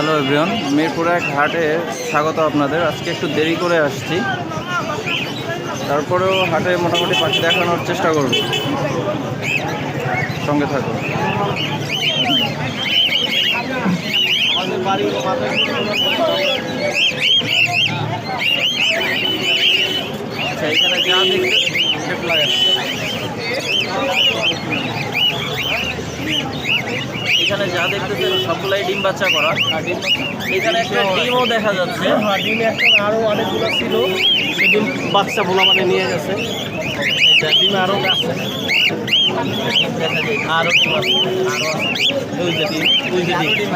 Hello everyone, Mirpur এক হাটে স্বাগত আপনাদের। আজকে একটু দেরি করে আসছি। তারপরেও হাটে মোটামুটি পাখি দেখানোর চেষ্টা করব। সঙ্গে থাকুন। আমাদের আচ্ছা যা দেখতে লাগে এখানে যা দেখতেছেন সবগুলাই ডিম বাচ্চা করা। এখানে একটা ডিমও দেখা যাচ্ছে। ডিম একটা আরও অনেকগুলো ছিল। সেদিন বাচ্চা ভোলা মানে নিয়ে গেছে। এটা ডিমে আরও আছে। আরও ডিম আছে। আরও আছে। দুই যে ডিম দুই যে ডিম।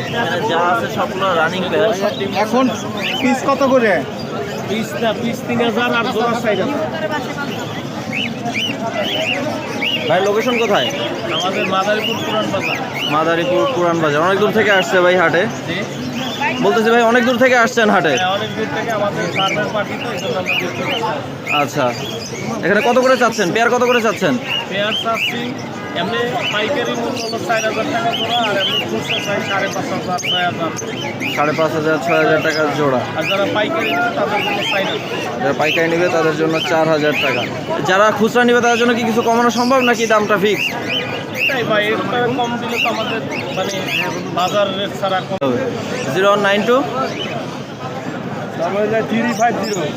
এখানে যা আছে সবগুলো রানিং এখন পিস কত করে? পিস না পিস তিন হাজার আর জোড়া সাইজ ভাই লোকেশন কোথায়? আমাদের মাদারীপুর পুরান বাজার। মাদারীপুর পুরান বাজার। অনেক দূর থেকে আসছে ভাই হাটে। বলতেছি ভাই অনেক দূর থেকে আসছেন হাটে? হ্যাঁ, আচ্ছা। এখানে কত করে চাচ্ছেন? পেয়ার কত করে চাচ্ছেন? পেঁয়াজ চাচ্ছি এমনি পাইকারি মূল্য হলো চার হাজার টাকা জোড়া আর এমনি খুচরা চাই সাড়ে পাঁচ হাজার ছয় হাজার। সাড়ে পাঁচ হাজার ছয় হাজার টাকার জোড়া। আর যারা পাইকারি নেবে তাদের জন্য চার হাজার। যারা পাইকারি নেবে তাদের জন্য চার হাজার টাকা। যারা খুচরা নেবে তাদের জন্য কি কিছু কমানো সম্ভব নাকি দামটা ফিক্স তাই ভাই কম দিলে তো আমাদের মানে zero nine two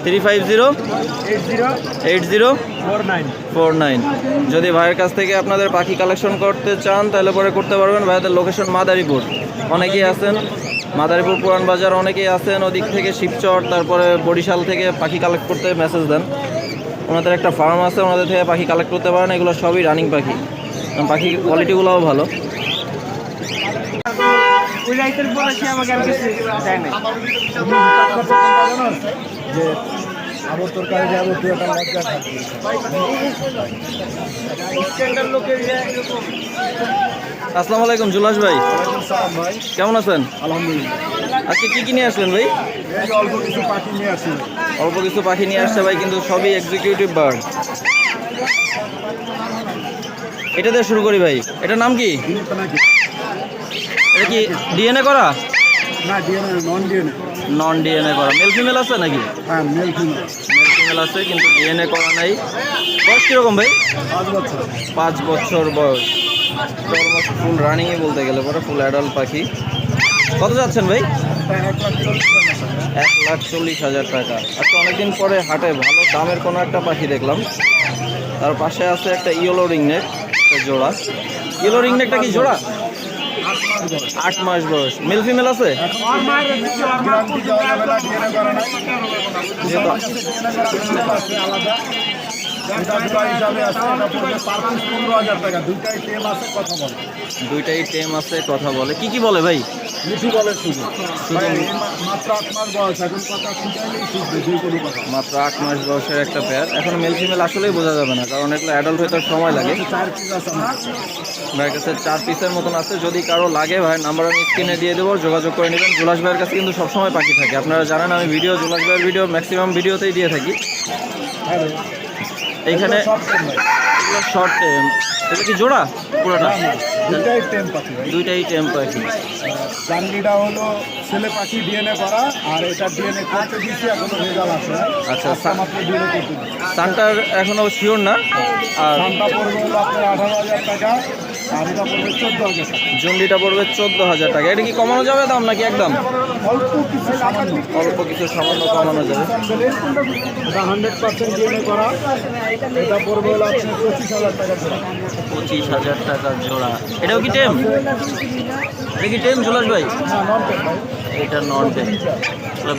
three five zero eight zero four nine যদি ভাইয়ের কাছ থেকে আপনাদের পাখি কালেকশন করতে চান তাহলে পরে করতে পারবেন। ভাইয়াদের লোকেশন মাদারীপুর। অনেকেই আছেন। মাদারীপুর পুরান বাজার অনেকেই আছেন। ওদিক থেকে শিবচর তারপরে বরিশাল থেকে পাখি কালেক্ট করতে মেসেজ দেন। ওনাদের একটা ফার্ম আছে ওনাদের থেকে পাখি কালেক্ট করতে পারেন। এগুলো সবই রানিং পাখি। পাখির কোয়ালিটিগুলোও ভালো। পরে সে আমাকে আর কিছু দেয় না যে আবর তরকারি যে আবর দুটা লজ্জা থাকবে স্ট্যান্ডার্ড লোকের যে এরকম। আসসালামু আলাইকুম জুলাস ভাই। ভাই। কেমন আছেন? আলহামদুলিল্লাহ। আজকে কি কি নিয়ে আসলেন ভাই? অল্প কিছু পাখি নিয়ে আসি। অল্প কিছু পাখি নিয়ে আসছে ভাই কিন্তু সবই এক্সিকিউটিভ বার্ড এটা দিয়ে শুরু করি ভাই। এটার নাম কি? এটা কি ডিএনএ করা? না DNA non DNA non DNA করা। মেল ফিমেল আছে নাকি? হ্যাঁ মেল ফিমেল মেল ফিমেল আছে কিন্তু ডিএনএ করা নাই। বয়স কীরকম ভাই? পাঁচ বছর। পাঁচ বছর বয়স। অলমোস্ট ফুল রানিংয়ে বলতে গেলে পরে ফুল অ্যাডাল্ট পাখি। কত যাচ্ছেন ভাই? এক লাখ চল্লিশ হাজার টাকা। এক লাখ চল্লিশ হাজার টাকা। আজকে অনেকদিন পরে হাটে ভালো দামের কোনো একটা পাখি দেখলাম। তার পাশে আছে একটা ইয়েলো রিংনেট একটা জোড়া। ইয়েলো রিংনেটটা কি জোড়া? আট মাস বয়স। মেল ফিমেল আছে? দুইটাই টেম আছে কথা বলে। কি কি বলে ভাই? মিঠু বলে শুধু। ভাই, মাত্র আট মাস বয়স এখন কথা শিখাইলেই শিখবে দুই কোটি কথা। মাত্র আট মাস বয়সের একটা পেয়ার এখন মেল ফিমেল আসলেই বোঝা যাবে না কারণ এগুলো অ্যাডাল্ট হতে সময় লাগে। ভাইয়ের কাছে চার পিসের মতন আছে। যদি কারও লাগে ভাইয়ের নাম্বার আমি স্ক্রিনে দিয়ে দেবো যোগাযোগ করে নেবেন। জুলাস ভাইয়ের কাছে কিন্তু সবসময় পাখি থাকে। আপনারা জানেন আমি ভিডিও জুলাস ভাইয়ের ভিডিও ম্যাক্সিমাম ভিডিওতেই দিয়ে থাকি। হ্যাঁ। এইখানে এগুলো শর্ট এটা কি জোড়া? পুরোটা? টেম পাখি। দুইটাই টেম পাখি। জানলিটা হলো ছেলে পাখি ডিএনএ করা আর এটা ডিএনএ করতে দিচ্ছি এখনও রেজাল্ট আছে। আচ্ছা, আচ্ছা। মাত্র ডিএনএ করতে সানটার এখনও শিওর না? আর দামটা পড়বে হলো আপনার আঠারো হাজার টাকা আর এটা পড়বে চোদ্দ হাজার টাকা। জন্ডিটা পড়বে চোদ্দ হাজার টাকা। এটা কি কমানো যাবে দাম নাকি একদম? অল্প কিছু সামান্য। অল্প কিছু সামান্য কমানো যাবে। এটা হান্ড্রেড পার্সেন্ট ডিএনএ করা। এটা পড়বে হলো আপনার পঁচিশ হাজার টাকা পঁচিশ হাজার টাকার জোড়া। এটাও কি টেম? এটা কি টেম জুলাস ভাই? না নন টেম। ভাই এটা non tame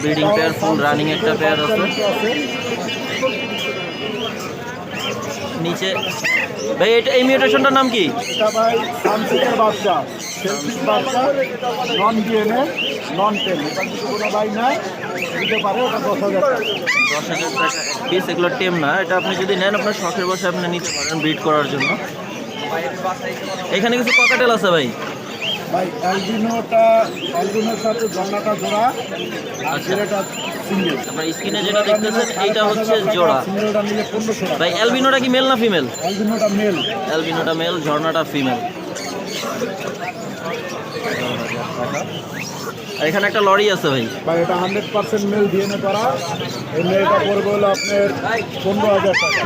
breeding pair full running একটা পেয়ার আছে। নিচে ভাই এটা এই মিউটেশনটার নাম কি? এটা ভাই সানসিটের বাচ্চা সেলফিশ বাচ্চা নন ডিএনএ নন টেন এটা কোনো ভাই নেয় দিতে পারে ওটা দশ হাজার দশ হাজার টাকা। পিস এগুলো টেম না এটা আপনি যদি নেন আপনার শখের বসে আপনি নিতে পারেন ব্রিড করার জন্য। এখানে কিছু পকেটেল আছে ভাই? ভাই অ্যালবিনোটা অ্যালবিনোর সাথে জন্নাটা জোড়া আর আচ্ছা। ছেলেটা সিঙ্গেল। আপনার স্ক্রিনে যেটা দেখতেছেন এইটা হচ্ছে জোড়া। সিঙ্গেলটা ভাই অ্যালবিনোটা কি মেল না ফিমেল? অ্যালবিনোটা মেল। অ্যালবিনোটা মেল ঝর্ণাটা ফিমেল। এখানে একটা লরি আছে ভাই। এটা হান্ড্রেড পার্সেন্ট মেল করা। এই মেলটা পড়বে হলো আপনার পনেরো হাজার টাকা।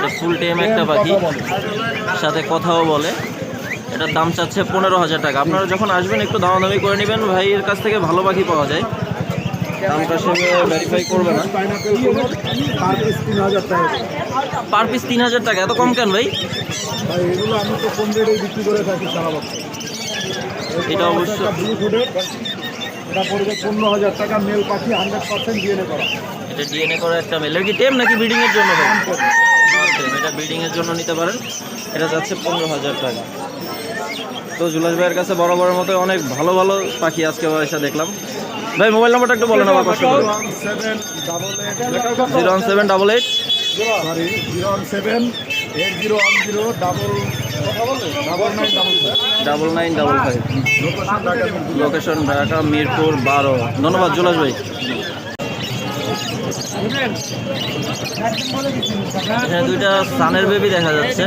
এটা ফুল টেম একটা পাখি। সাথে কথাও বলে। এটার দাম চাচ্ছে পনেরো হাজার টাকা। আপনারা যখন আসবেন, একটু দামাদামি করে নেবেন। ভাইয়ের কাছ থেকে ভালো পাখি পাওয়া যায়। দামটা সে ভেরিফাই করবে না। পার পিস তিন হাজার টাকা। এত কম কেন ভাই? এটা অবশ্য- পনেরো হাজার টাকা মেল পাখি হান্ড্রেড পার্সেন্ট ডিএনএ করা এটা ডিএনএ করা একটা মেলের কি টেম নাকি ব্রিডিং এর জন্য টেম এটা ব্রিডিং এর জন্য নিতে পারেন। এটা যাচ্ছে পনেরো হাজার টাকা। তো জুলাস ভাইয়ের কাছে বড় বড় মতো অনেক ভালো ভালো পাখি আজকে এসে দেখলাম। ভাই মোবাইল নাম্বারটা একটু বলেন আমার কষ্ট করে। Seven zero one seven double eight. Zero one seven eight zero one zero double double nine double five. Location Dhaka. Mirpur বারো। ধন্যবাদ জুলাস ভাই। এখানে দুইটা সানের বেবি দেখা যাচ্ছে।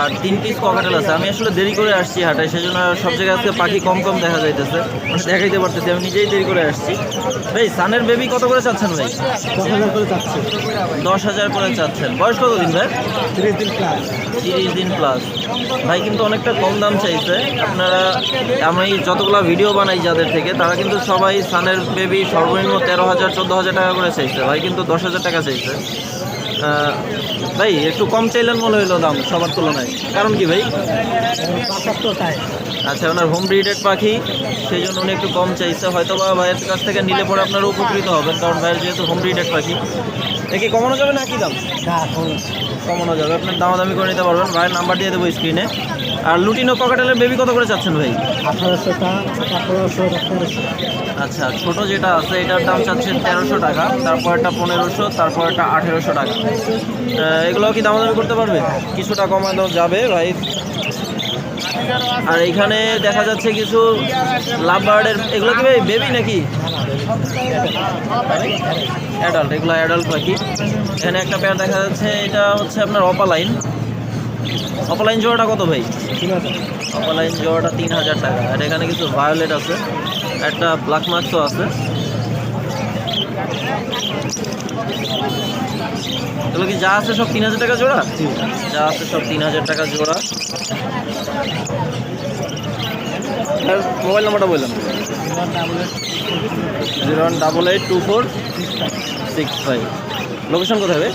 আর তিন পিস ককাটেল আছে। আমি আসলে দেরি করে আসছি হাটায় সেই জন্য সব জায়গায় আজকে পাখি কম কম দেখা যাইতেছে। মানে দেখাইতে পারতেছি আমি নিজেই দেরি করে আসছি। ভাই সানের বেবি কত করে চাচ্ছেন ভাই? দশ হাজার করে চাচ্ছেন। বয়স কত দিন ভাই? তিরিশ দিন ক্লাস তিরিশ দিন প্লাস ভাই কিন্তু অনেকটা কম দাম চাইছে। আপনারা আমি যতগুলো ভিডিও বানাই যাদের থেকে তারা কিন্তু সবাই সানের বেবি সর্বনিম্ন তেরো হাজার চোদ্দ হাজার টাকা করে চাইছে, ভাই কিন্তু দশ হাজার টাকা চাইছে। ভাই, একটু কম চাইলেন মনে হইল দাম সবার তুলনায়। কারণ কি ভাই? আচ্ছা ওনার হোম ব্রিডেড পাখি, সেই জন্য উনি একটু কম চাইছে। হয়তো বা ভাইয়ের কাছ থেকে নিলে পরে আপনারা উপকৃত হবেন, কারণ ভাইয়ের যেহেতু হোম ব্রিডেড পাখি। কি কমানো যাবে না কি দাম? কমানো যাবে আপনার দামাদামি করে নিতে পারবেন। ভাইয়ের নাম্বার দিয়ে দেবো স্ক্রিনে আর লুটিনো ককাটেলের বেবি কত করে চাচ্ছেন ভাই? আচ্ছা ছোট যেটা আছে এটার দাম চাচ্ছেন তেরোশো টাকা তারপর একটা পনেরোশো তারপর একটা আঠেরোশো টাকা। এগুলো কি দামাদামি করতে পারবে? কিছুটা কমানো যাবে ভাই। আর এখানে দেখা যাচ্ছে কিছু লাভ বার্ডের এগুলো কি ভাই বেবি নাকি? অ্যাডাল্ট এগুলো অ্যাডাল্ট পাখি। এখানে একটা পেয়ার দেখা যাচ্ছে, এটা হচ্ছে আপনার অপালাইন অপালাইন জোড়াটা কত ভাই? অপালাইন জোড়াটা তিন হাজার টাকা। আর এখানে কিছু ভায়োলেট আছে, একটা ব্ল্যাক মার্কসও আছে। এগুলো কি যা আছে সব তিন হাজার টাকা জোড়া? যা আছে সব তিন হাজার টাকা জোড়া। মোবাইল নাম্বারটা বললাম zero one double eight two four six five. Location কোথায় হবে